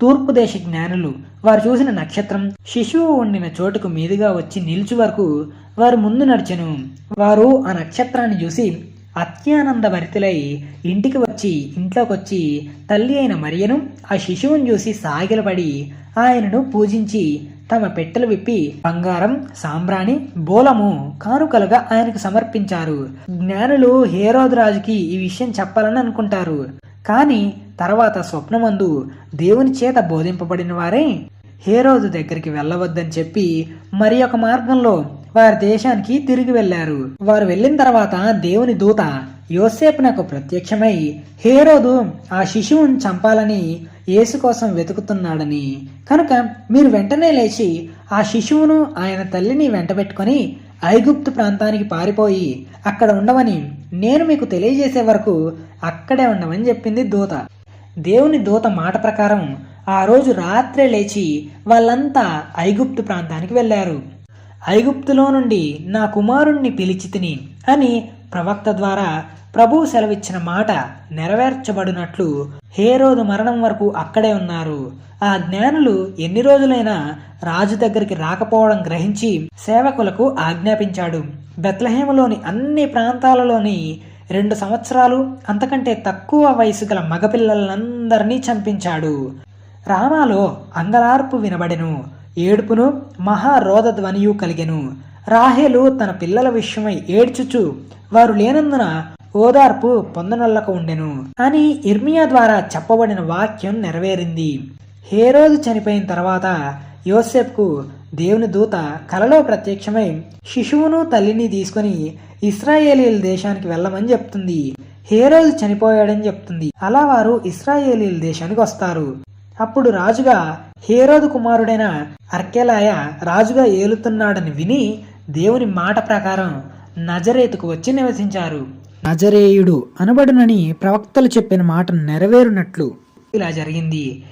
తూర్పు దేశ జ్ఞానులు వారు చూసిన నక్షత్రం శిశువు వండిన చోటుకు మీదుగా వచ్చి నిలిచి వరకు వారు ముందు నడిచెను. వారు ఆ నక్షత్రాన్ని చూసి అత్యానంద భరితులై ఇంటికి వచ్చి ఇంట్లోకి వచ్చి తల్లి అయిన మరియను ఆ శిశువుని చూసి సాగిలపడి ఆయనను పూజించి తమ పెట్టెలు విప్పి బంగారం సాంబ్రాణి బోలము కానుకలుగా ఆయనకు సమర్పించారు. జ్ఞానులు హేరోదు రాజుకి ఈ విషయం చెప్పాలని అనుకుంటారు. కానీ తర్వాత స్వప్నమందు దేవుని చేత బోధింపబడిన వారే హేరోదు దగ్గరికి వెళ్ళవద్దని చెప్పి మరి ఒక మార్గంలో వారి దేశానికి తిరిగి వెళ్ళారు. వారు వెళ్ళిన తర్వాత దేవుని దూత యోసేపునకు ప్రత్యక్షమై హేరోదు ఆ శిశువును చంపాలని యేసు కోసం వెతుకుతున్నాడని. కనుక మీరు వెంటనే లేచి ఆ శిశువును ఆయన తల్లిని వెంటబెట్టుకొని ఐగుప్తు ప్రాంతానికి పారిపోయి అక్కడ ఉండవని నేను మీకు తెలియజేసే వరకు అక్కడే ఉండమని చెప్పింది దూత. దేవుని దూత మాట ప్రకారం ఆ రోజు రాత్రే లేచి వాళ్ళంతా ఐగుప్తు ప్రాంతానికి వెళ్ళారు. ఐగుప్తులో నుండి నా కుమారుణ్ణి పిలిచి తిని అని ప్రవక్త ద్వారా ప్రభువు సెలవిచ్చిన మాట నెరవేర్చబడినట్లు హేరోదు మరణం వరకు అక్కడే ఉన్నారు. ఆ జ్ఞానులు ఎన్ని రోజులైనా రాజు దగ్గరికి రాకపోవడం గ్రహించి సేవకులకు ఆజ్ఞాపించాడు. బెత్లహేమలోని అన్ని ప్రాంతాలలోని రెండు సంవత్సరాలు అంతకంటే తక్కువ వయసు గల మగపిల్లలందరినీ చంపించాడు. రామాలో అంగలార్పు వినబడెను. ఏడుపును మహారోధ ధ్వనియు కలిగెను. రాహేలు తన పిల్లల విషయమై ఏడ్చుచు వారు లేనందున ఓదార్పు పొందనొల్లక ఉండెను. అని ఇర్మియా ద్వారా చెప్పబడిన వాక్యం నెరవేరింది. హేరోదు చనిపోయిన తర్వాత యోసెఫ్కు దేవుని దూత కలలో ప్రత్యక్షమై శిశువును తల్లిని తీసుకొని ఇస్రాయేలీల దేశానికి వెళ్ళమని చెప్తుంది. హేరోజు చనిపోయాడని చెప్తుంది. అలా వారు ఇస్రాయేలీల దేశానికి వస్తారు. అప్పుడు రాజుగా హేరోదు కుమారుడైన అర్కెలాయ రాజుగా ఏలుతున్నాడని విని దేవుని మాట ప్రకారం నజరేతుకు వచ్చి నివసించారు. నజరేయుడు అనబడునని ప్రవక్తలు చెప్పిన మాట నెరవేరునట్లు ఇలా జరిగింది.